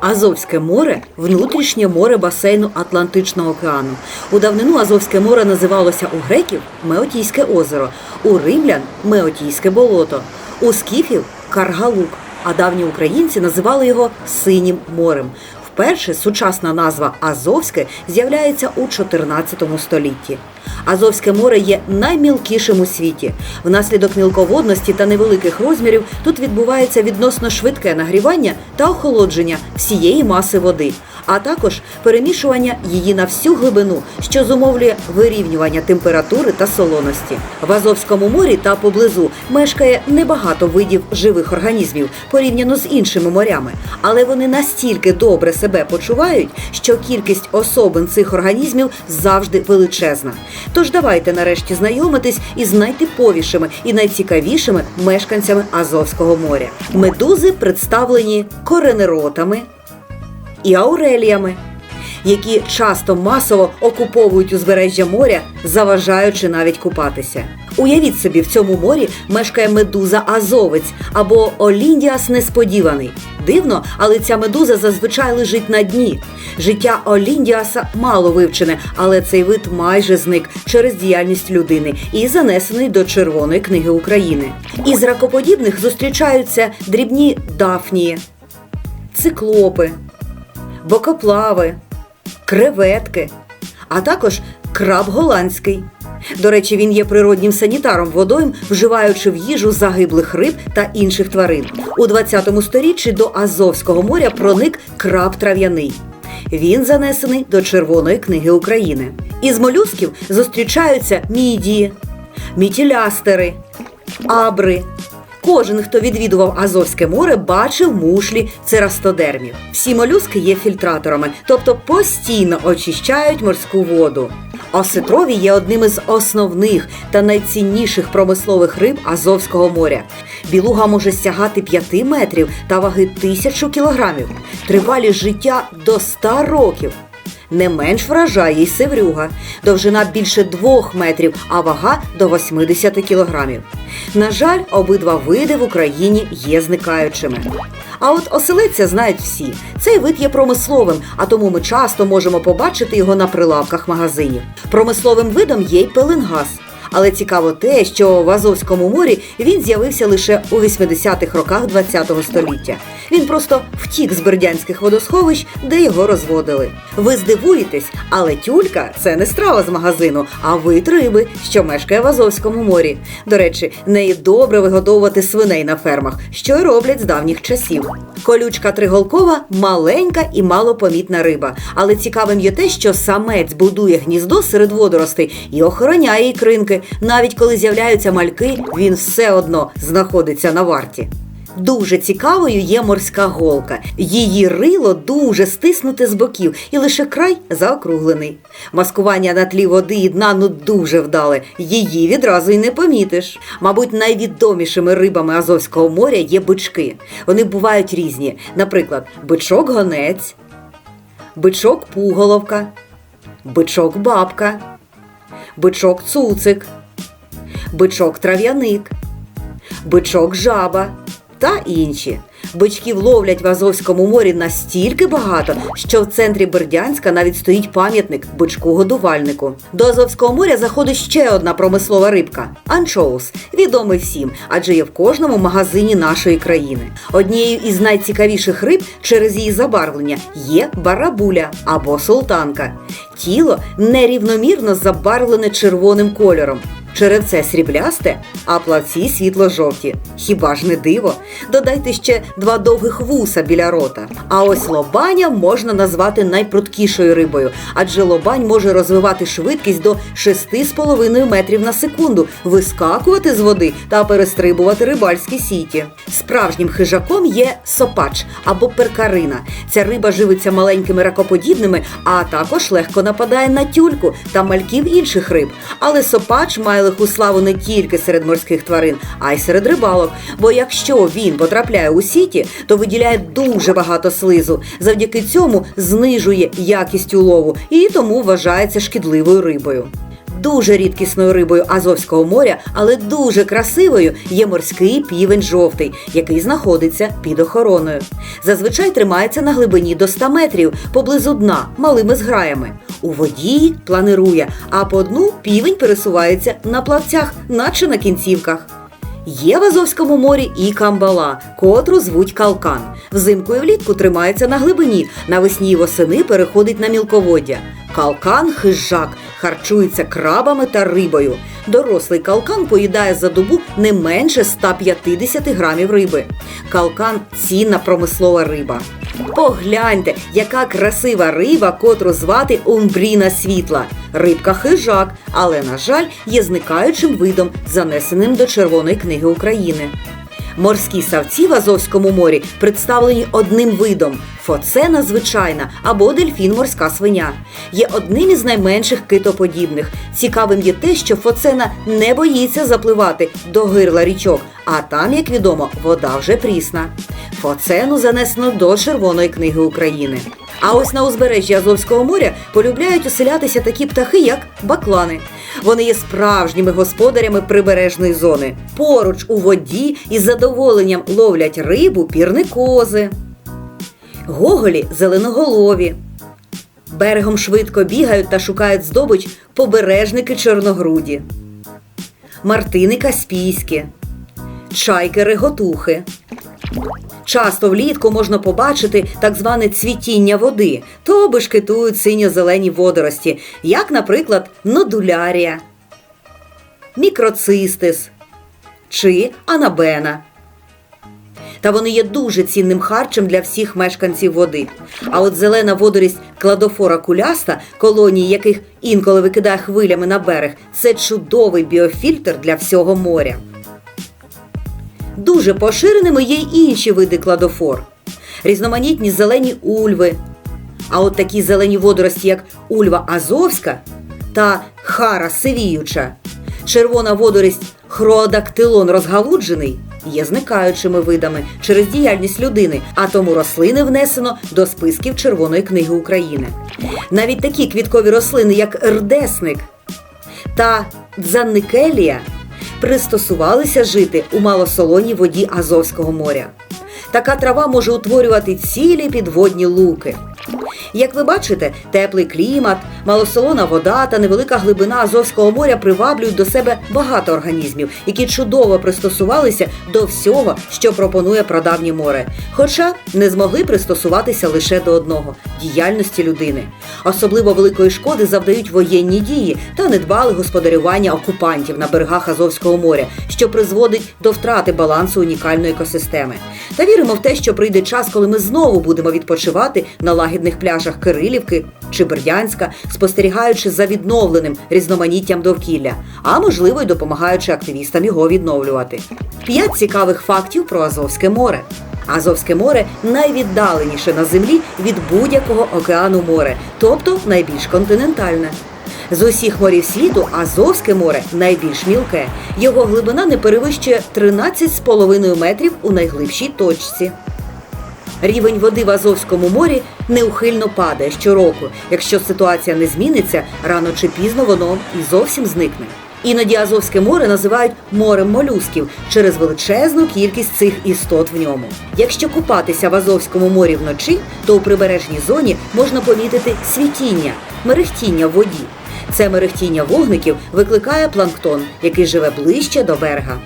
Азовське море внутрішнє море басейну Атлантичного океану. У давнину Азовське море називалося у греків Меотійське озеро, у римлян Меотійське болото, у скіфів Каргалук, а давні українці називали його Синім морем. Вперше сучасна назва Азовське з'являється у 14 столітті. Азовське море є наймілкішим у світі. Внаслідок мілководності та невеликих розмірів тут відбувається відносно швидке нагрівання та охолодження всієї маси води, а також перемішування її на всю глибину, що зумовлює вирівнювання температури та солоності. В Азовському морі та поблизу мешкає небагато видів живих організмів порівняно з іншими морями, але вони настільки добре себе почувають, що кількість особин цих організмів завжди величезна. Тож давайте нарешті знайомитись із найтиповішими і найцікавішими мешканцями Азовського моря. Медузи представлені коренеротами і ауреліями, які часто масово окуповують узбережжя моря, заважаючи навіть купатися. Уявіть собі, в цьому морі мешкає медуза азовець або Оліндіас несподіваний. Дивно, але ця медуза зазвичай лежить на дні. Життя Оліндіаса мало вивчене, але цей вид майже зник через діяльність людини і занесений до Червоної книги України. Із ракоподібних зустрічаються дрібні дафнії, циклопи, бокоплави, креветки, а також краб голландський. До речі, він є природнім санітаром водойм, вживаючи в їжу загиблих риб та інших тварин. У 20 сторіччі до Азовського моря проник краб трав'яний. Він занесений до Червоної книги України. Із молюсків зустрічаються мідії, мітілястери, абри. Кожен, хто відвідував Азовське море, бачив мушлі церастодермів. Всі молюски є фільтраторами, тобто постійно очищають морську воду. Осетрові є одним із основних та найцінніших промислових риб Азовського моря. Білуга може сягати 5 метрів та ваги тисячу кілограмів. Тривалість життя до 100 років. Не менш вражає й севрюга. Довжина більше 2 метрів, а вага до 80 кілограмів. На жаль, обидва види в Україні є зникаючими. А от оселедця знають всі. Цей вид є промисловим, а тому ми часто можемо побачити його на прилавках магазинів. Промисловим видом є й пеленгаз. Але цікаво те, що в Азовському морі він з'явився лише у 80-х роках ХХ століття. Він просто втік з бердянських водосховищ, де його розводили. Ви здивуєтесь, але тюлька це не страва з магазину, а вид риби, що мешкає в Азовському морі. До речі, неї добре вигодовувати свиней на фермах, що й роблять з давніх часів. Колючка триголкова маленька і малопомітна риба. Але цікавим є те, що самець будує гніздо серед водоростей і охороняє ікринки. Навіть коли з'являються мальки, він все одно знаходиться на варті. Дуже цікавою є морська голка. Її рило дуже стиснуте з боків, і лише край заокруглений. Маскування на тлі води і дна ну дуже вдале. Її відразу й не помітиш. Мабуть, найвідомішими рибами Азовського моря є бички. Вони бувають різні. Наприклад, бичок-гонець, бичок-пуголовка, бичок-бабка, бичок-цуцик, бичок-трав'яник, бичок-жаба та інші. Бичків ловлять в Азовському морі настільки багато, що в центрі Бердянська навіть стоїть пам'ятник бичку-годувальнику. До Азовського моря заходить ще одна промислова рибка анчоус, відомий всім, адже є в кожному магазині нашої країни. Однією із найцікавіших риб через її забарвлення є барабуля або султанка. Тіло нерівномірно забарвлене червоним кольором. Черевце сріблясте, а плавці світло-жовті. Хіба ж не диво? Додайте ще два довгих вуса біля рота. А ось лобаня можна назвати найпруткішою рибою, адже лобань може розвивати швидкість до 6,5 метрів на секунду, вискакувати з води та перестрибувати рибальські сіті. Справжнім хижаком є сопач або перкарина. Ця риба живиться маленькими ракоподібними, а також легко нападає на тюльку та мальків інших риб. Але сопач має лиху славу не тільки серед морських тварин, а й серед рибалок. Бо якщо він потрапляє у сіті, то виділяє дуже багато слизу. Завдяки цьому знижує якість улову і тому вважається шкідливою рибою. Дуже рідкісною рибою Азовського моря, але дуже красивою є морський півень жовтий, який знаходиться під охороною. Зазвичай тримається на глибині до 100 метрів поблизу дна малими зграями. У воді планирує, а по дну півень пересувається на плавцях, наче на кінцівках. Є в Азовському морі і камбала, котру звуть калкан. Взимку і влітку тримається на глибині, навесні й восени переходить на мілководдя. Калкан хижак, харчується крабами та рибою. Дорослий калкан поїдає за добу не менше 150 грамів риби. Калкан цінна промислова риба. Погляньте, яка красива риба, котру звати Умбріна світла. Рибка хижак, але, на жаль, є зникаючим видом, занесеним до Червоної книги України. Морські савці в Азовському морі представлені одним видом фоцена звичайна або дельфін морська свиня. Є одним із найменших китоподібних. Цікавим є те, що фоцена не боїться запливати до гирла річок, а там, як відомо, вода вже прісна. Фоцену занесено до Червоної книги України. А ось на узбережжі Азовського моря полюбляють оселятися такі птахи, як баклани. Вони є справжніми господарями прибережної зони. Поруч у воді із задоволенням ловлять рибу пірникози, гоголі зеленоголові. Берегом швидко бігають та шукають здобич побережники чорногруді, мартини каспійські, чайки реготухи. Часто влітку можна побачити так зване цвітіння води, то бешкетують синьо-зелені водорості, як, наприклад, нодулярія, мікроцистис чи анабена. Та вони є дуже цінним харчем для всіх мешканців води. А от зелена водорість кладофора куляста, колонії яких інколи викидає хвилями на берег, це чудовий біофільтр для всього моря. Дуже поширеними є й інші види кладофор. Різноманітні зелені ульви. А от такі зелені водорості, як ульва азовська та хара сивіюча, червона водорість хроодактилон розгалуджений є зникаючими видами через діяльність людини, а тому рослини внесено до списків Червоної книги України. Навіть такі квіткові рослини, як рдесник та дзанникелія, пристосувалися жити у малосолоній воді Азовського моря. Така трава може утворювати цілі підводні луки. Як ви бачите, теплий клімат, малосолона вода та невелика глибина Азовського моря приваблюють до себе багато організмів, які чудово пристосувалися до всього, що пропонує прадавнє море. Хоча не змогли пристосуватися лише до одного діяльності людини. Особливо великої шкоди завдають воєнні дії та недбале господарювання окупантів на берегах Азовського моря, що призводить до втрати балансу унікальної екосистеми. Та віримо в те, що прийде час, коли ми знову будемо відпочивати на лагідних пляжах Кирилівки чи Бердянська, спостерігаючи за відновленим різноманіттям довкілля, а можливо й допомагаючи активістам його відновлювати. П'ять цікавих фактів про Азовське море. Азовське море найвіддаленіше на землі від будь-якого океану море, тобто найбільш континентальне. З усіх морів світу Азовське море найбільш мілке. Його глибина не перевищує 13,5 метрів у найглибшій точці. Рівень води в Азовському морі неухильно падає щороку. Якщо ситуація не зміниться, рано чи пізно воно і зовсім зникне. Іноді Азовське море називають морем молюсків через величезну кількість цих істот в ньому. Якщо купатися в Азовському морі вночі, то у прибережній зоні можна помітити світіння, мерехтіння в воді. Це мерехтіння вогників викликає планктон, який живе ближче до берега.